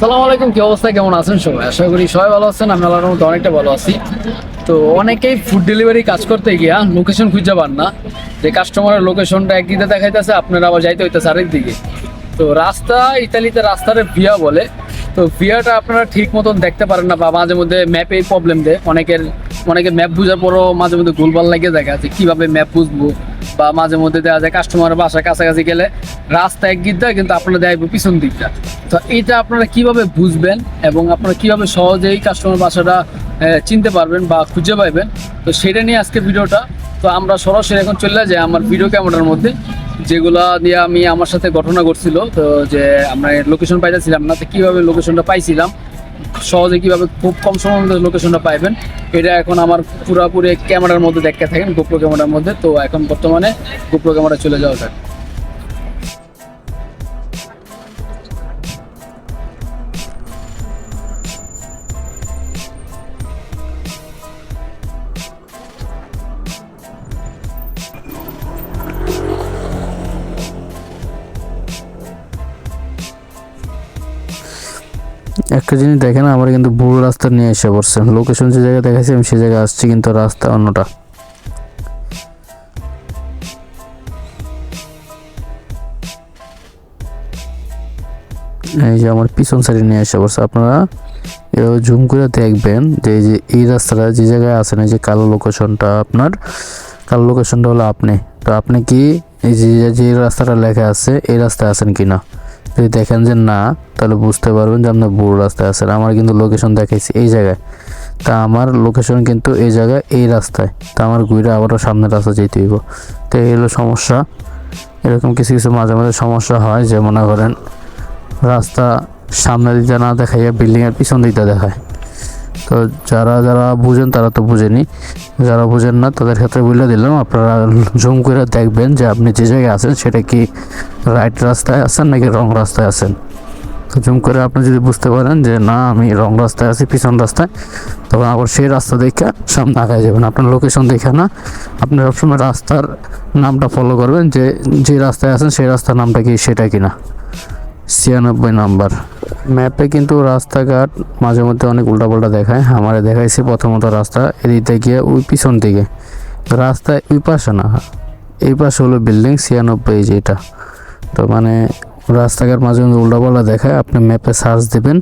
আসসালামু আলাইকুম, কি অবস্থা? কেমন আছেন সবাই? আশা করি সবাই ভালো আছেন, আমি আল্লাহর মধ্যে অনেকটা ভালো আছি। তো অনেকেই ফুড ডেলিভারি কাজ করতে গিয়া লোকেশন খুঁজে পান না। যে কাস্টমারের লোকেশনটা একদিকে দেখাইতেছে, আপনারা আবার যাইতে হইতেছে আরেক দিকে তো রাস্তা, ইতালিতে রাস্তার ভিয়া বলে। তো ভিয়াটা আপনারা ঠিক মতন দেখতে পারেন না, বা মাঝে মধ্যে ম্যাপে প্রবলেম দেয়। অনেকের অনেকে ম্যাপ বুঝার পরও মাঝে মধ্যে ভুলভাল লাগে দেখা যে কীভাবে ম্যাপ বুঝব। বা মাঝে মধ্যে দেওয়া যায় কাস্টমারের বাসার কাছাকাছি গেলে রাস্তা এক দিক দেয় কিন্তু আপনারা দেখব পিছন দিকটা তো এটা আপনারা কীভাবে বুঝবেন এবং আপনারা কীভাবে সহজেই কাস্টমার বাসাটা চিনতে পারবেন বা খুঁজে পাইবেন? তো সেটা নিয়ে আজকে ভিডিওটা। তো আমরা সরাসরি এখন চলে যাই আমার ভিডিও ক্যামেরার মধ্যে, যেগুলা দিয়ে আমি আমার সাথে ঘটনা ঘটছিল। তো যে আমরা লোকেশন পাইতেছিলাম না, তো কীভাবে লোকেশনটা পাইছিলাম সহজে কীভাবে খুব কম সময়ের মধ্যে লোকেশনটা পাইবেন, এটা এখন আমার পুরাপুরি ক্যামেরার মধ্যে দেখতে থাকেন গোপ্রো ক্যামেরার মধ্যে। তো এখন বর্তমানে গোপ্রো ক্যামেরা চলে যাওয়া একটা জিনিস দেখেন, আমার কিন্তু ভুল রাস্তা নিয়ে এসে পড়ছে। লোকেশন যে জায়গায় দেখাচ্ছি আমি সে জায়গায় আসছি কিন্তু রাস্তা অন্যটা। এই যে আমার পিছন সাইডে নিয়ে এসে পড়ছে। আপনারা এভাবে জুম করে দেখবেন যে এই যে, এই রাস্তাটা যে জায়গায় আছেন, এই যে কালো লোকেশনটা আপনার, কালো লোকেশনটা হলো আপনি। তো আপনি কি এই যে যে রাস্তাটা লেখা আছে, এই রাস্তায় আছেন কি না যদি দেখেন যে না, তাহলে বুঝতে পারবেন যে আপনার বড় রাস্তায় আছে আমার কিন্তু লোকেশন দেখাইছি এই জায়গায়। তা আমার লোকেশন কিন্তু এই জায়গায়, এই রাস্তায়। তা আমার ঘুরে আবারও সামনের রাস্তা যেতে হইব। তো এই হলো সমস্যা। এরকম কিছু কিছু মাঝে মাঝে সমস্যা হয় যে মনে করেন, রাস্তা সামনে দিতে না দেখাইয়া বিল্ডিংয়ের পিছন দিতে দেখায়। তো যারা যারা বুঝেন তারা তো বুঝেনি। যারা বুঝেন না, তাদের ক্ষেত্রে বলে দিলাম, আপনারা জুম করে দেখবেন যে আপনি যে জায়গায় আছেন, সেটা কি রাইট রাস্তায় আছেন নাকি রং রাস্তায় আছেন। তো জুম করে আপনি যদি বুঝতে পারেন যে না, আমি রং রাস্তায় আছি, পিছন রাস্তায়, তখন আবার সেই রাস্তা দেখে সামনে আগায় যাবেন। আপনার লোকেশন দেখে না, আপনি সবসময় রাস্তার নামটা ফলো করবেন যে যে রাস্তায় আছেন, সেই রাস্তার নামটা কি, সেটা কিনা। ছিয়ানব্বই নাম্বার। ম্যাপে কিন্তু রাস্তাঘাট মাঝে মধ্যে অনেক উল্টাপাল্টা দেখায়। আমারে দেখাইছে প্রথমত রাস্তা এদিকে গিয়ে ওই পিছন দিকে। রাস্তায় ওই পাশে না, এই পাশে হলো বিল্ডিং, ছিয়ানব্বই যেটা। তো মানে রাস্তাঘাট মাঝে মধ্যে উল্টাপাল্টা দেখায়, আপনি ম্যাপে সার্চ দিবেন,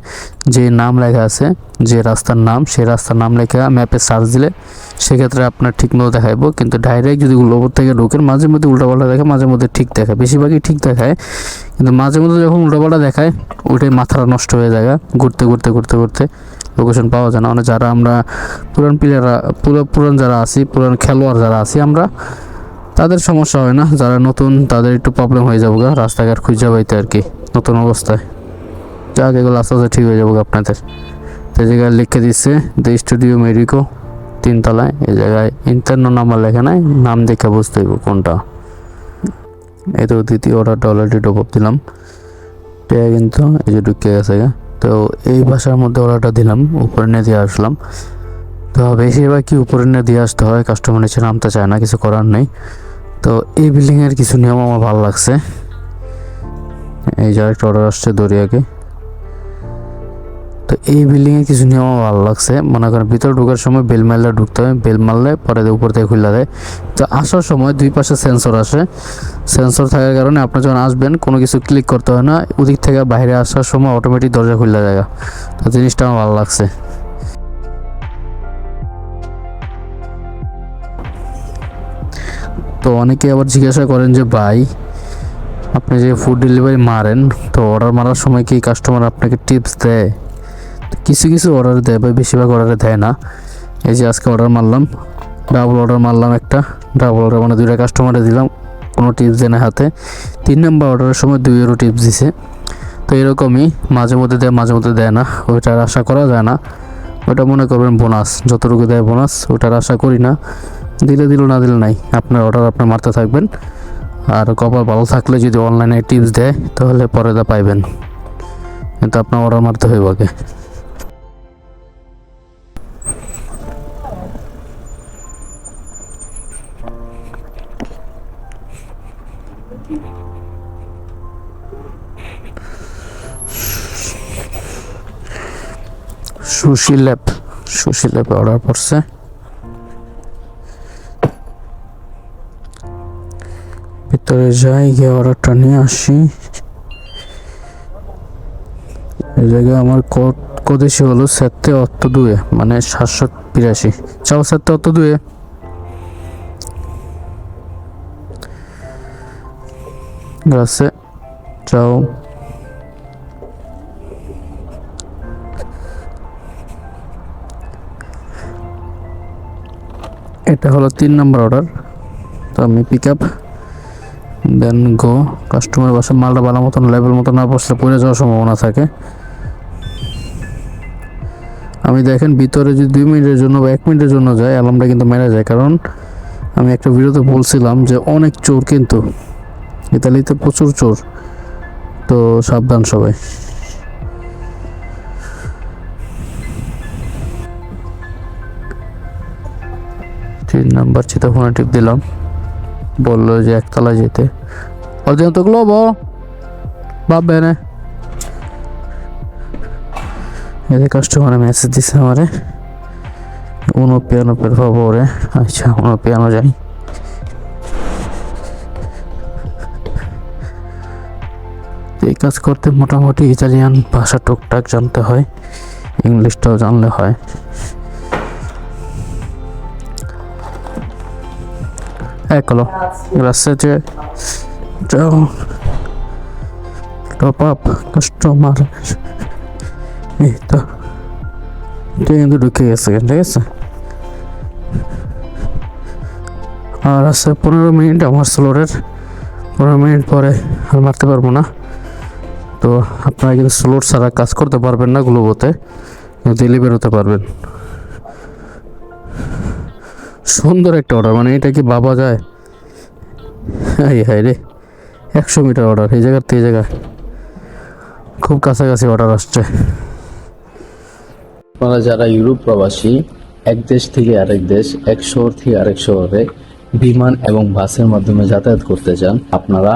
যে নাম লেখা আছে, যে রাস্তার নাম, সেই রাস্তার নাম লেখা ম্যাপে সার্চ দিলে সেক্ষেত্রে আপনার ঠিক মতো দেখাইবো। কিন্তু ডাইরেক্ট যদি ওপর থেকে ঢোকেন, মাঝে মধ্যে উল্টাপাল্টা দেখে মাঝে মধ্যে ঠিক দেখায়। বেশিরভাগই ঠিক দেখায়। কিন্তু মাঝে মধ্যে যখন উল্টাপাল্টা দেখায়, ওইটাই মাথাটা নষ্ট হয়ে যায় ঘুরতে ঘুরতে ঘুরতে ঘুরতে। লোকেশন পাওয়া যায় না। মানে যারা আমরা পুরান প্লেয়াররা পুরো পুরান যারা আছি, পুরান খেলোয়াড় যারা আছি আমরা তাদের সমস্যা হয় না, যারা নতুন তাদের একটু প্রবলেম হয়ে যাব গা, রাস্তাঘাট খুঁজে পাইতে আর কি, নতুন অবস্থায়। যাক এগুলো আস্তে আস্তে ঠিক হয়ে যাব আপনাদের। তো জায়গায় লিখে দিচ্ছে দ্য স্টুডিও মেডিকো তিনতলায়, এই জায়গায় ইন্টারনো নাম্বার লেখা নাই, নাম দেখে বুঝতে হইব কোনটা। এই তো দ্বিতীয় অর্ডারটা অলরেডি ডপ দিলাম। এটা কিন্তু এই যে ঢুকে গেছে। তো এই ভাষার মধ্যে অর্ডারটা দিলাম, উপরে নিয়ে দিয়ে আসলাম। তো বেশিরভাগ কি উপরে নিয়ে দিয়ে আসতে হয় কাস্টমার নিচে নামতে চায় না, কিছু করার নেই। তো এই বিল্ডিংয়ের কিছু নিয়ম আমার ভালো লাগছে। এই যে একটা অর্ডার আসছে দরিয়াকে। তো এই বিল্ডিংয়ে কিছু নিয়ম আমার ভালো লাগছে। মনে করেন ভিতরে ঢোকার সময় বেল মারলে ঢুকতে হয় বেল মারলে পরে উপর থেকে খুলে দেয়। তো আসার সময় দুই পাশে সেন্সর আসে। সেন্সর থাকার কারণে আপনি যখন আসবেন, কোনো কিছু ক্লিক করতে হয় না। ওদিক থেকে বাইরে আসার সময় অটোমেটিক দরজা খুলে যায় তো জিনিসটা আমার ভালো লাগছে। তো অনেকে আবার জিজ্ঞাসা করেন যে, ভাই, আপনি যে ফুড ডেলিভারি মারেন, তো অর্ডার মারার সময় কি কাস্টমার আপনাকে টিপস দেয়? কিছু কিছু অর্ডার দেয়, ভাই, বেশিরভাগ অর্ডারে দেয় না। এই যে আজকে অর্ডার মারলাম ডাবল অর্ডার মারলাম একটা ডাবল অর্ডার মানে দুইটা কাস্টমারে দিলাম, কোনো টিপস দেয় না হাতে। তিন নম্বর অর্ডারের সময় দুই এরও টিপস দিছে। তো এরকমই, মাঝে মধ্যে দেয়, মাঝে মধ্যে দেয় না, ওইটার আশা করা যায় না। ওটা মনে করবেন বোনাস যতটুকু দেয় বোনাস ওটার আশা করি না। দিলে দিল, না দিলে নাই। আপনার অর্ডার আপনার মারতে থাকবেন। আর কপাল ভালো থাকলে যদি অনলাইনে টিপস দেয়, তাহলে পরে তা পাইবেন। কিন্তু আপনার অর্ডার মারতে হইব আগে। সুশি ল্যাব সুশি ল্যাবে অর্ডার পড়ছে ভিতরে যাই, গিয়ে অর্ডারটা নিয়ে আসি এই জায়গায় আমার কোড কদেশি হলো সেতে অর্থ দুয়ে মানে সাতশো বিরাশি চাও সেতে অর্থ দুয়ে. Ciao. এটা হলো তিন নম্বর অর্ডার তো আমি pick up then go customer বাসা মালটা ভালো মতন লেভেল মতো না বসলে পড়ে যাওয়ার সম্ভাবনা থাকে। আমি দেখেন, ভিতরে যদি দুই মিনিটের জন্য বা এক মিনিটের জন্য যায় অ্যালার্মটা কিন্তু মেরে যায়। কারণ আমি একটা ভিডিওতে বলছিলাম যে অনেক চোর কিন্তু, ইতালিতে প্রচুর চোর। তো সাবধান সবাই। তিন নাম্বার চিতা ফোনে টিপ দিলাম। বলল যে একতলা যেতে। অর্জন তো গ্লোবো ভাববে না এদের মেসেজ দিছে আমারে। উনো পিয়ানো per favore আচ্ছা উনো পিয়ানো যাই এই কাজ করতে মোটামুটি ইতালিয়ান ভাষা টুকটাক জানতে হয়। ইংলিশটাও জানলে হয়। Eccolo, grazie Ciao. Top up, customer. এই তো এটা কিন্তু ঢুকে গেছে ঠিক আছে আর আছে পনেরো মিনিট আমার স্লোরের পনেরো মিনিট পরে আর মারতে পারব না তো আপনারা কিন্তু স্লোর ছাড়া কাজ করতে পারবেন না গ্লোবোতে দিল্লি বেরোতে পারবেন সুন্দর একটা অর্ডার মানে এটা কি বাবা যায়? হাই হাই রে, একশো মিটার অর্ডার এই জায়গার থেকে জায়গা খুব কাছাকাছি অর্ডার আসছে। আপনারা যারা ইউরোপ প্রবাসী, এক দেশ থেকে আরেক দেশ, এক শহর থেকে আরেক শহরে বিমান এবং বাসের মাধ্যমে যাতায়াত করতে চান, আপনারা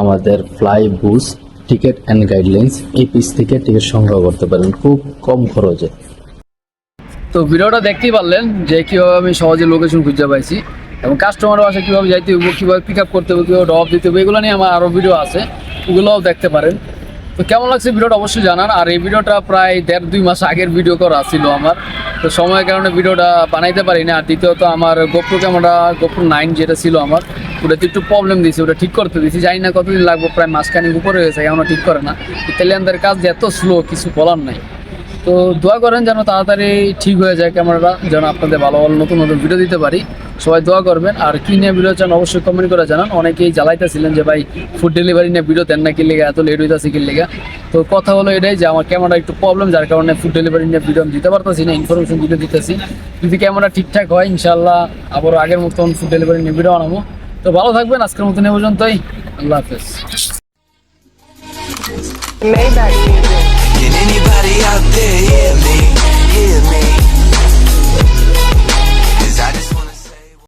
আমাদের fly bus ticket and guidelines এই পিস থেকে টিকিট সংগ্রহ করতে পারেন। খুব কম খরচে। তো ভিডিওটা দেখতেই পারলেন যে কীভাবে আমি সহজে লোকেশন খুঁজে পাইছি এবং কাস্টমার বাসা কীভাবে যাইতে হইব, কীভাবে পিক আপ করতে হবে, কীভাবে ড্রপ দিতে হবে, এগুলো নিয়ে আমার আরও ভিডিও আছে, ওগুলোও দেখতে পারেন। তো কেমন লাগছে ভিডিওটা অবশ্যই জানান। আর এই ভিডিওটা প্রায় দেড় দুই মাস আগের ভিডিও করা ছিল আমার। তো সময়ের কারণে ভিডিওটা বানাইতে পারি না আর দ্বিতীয়ত আমার গোপ্রো ক্যামেরা গোপ্রো নাইন যেটা ছিল আমার, ওটাতে একটু প্রবলেম দিয়েছে, ওটা ঠিক করতে দিয়েছি। জানি না কতদিন লাগবে, প্রায় মাসখানিক উপরে হয়েছে এখনও ঠিক করে না। ইতালিয়ানদের কাজ এত স্লো কিছু বলার নাই। তো দোয়া করেন যেন তাড়াতাড়ি ঠিক হয়ে যায় ক্যামেরাটা, যেন আপনাদের ভালো ভালো নতুন নতুন ভিডিও দিতে পারি। সবাই দোয়া করবেন। আর কি নিয়ে ভিডিও চান অবশ্যই কমেন্ট করে জানান। অনেকেই জ্বালাইতেছিলেন যে, ভাই ফুড ডেলিভারি নিয়ে ভিডিও দেন না কি লেগে? এত লেট হইতেছে কি লেগে? তো কথা হলো এটাই যে, আমার ক্যামেরা একটু প্রবলেম যার কারণে ফুড ডেলিভারি নিয়ে ভিডিও আমি দিতে পারতেছি না ইনফরমেশন ভিডিও দিতেছি। যদি ক্যামেরা ঠিকঠাক হয় ইনশাল্লাহ আবারও আগের মতন ফুড ডেলিভারি নিয়ে ভিডিও বানাবো। তো ভালো থাকবেন, আজকের মতন এ পর্যন্তই। আল্লাহ হাফেজ। Anybody out there hear me? Hear me?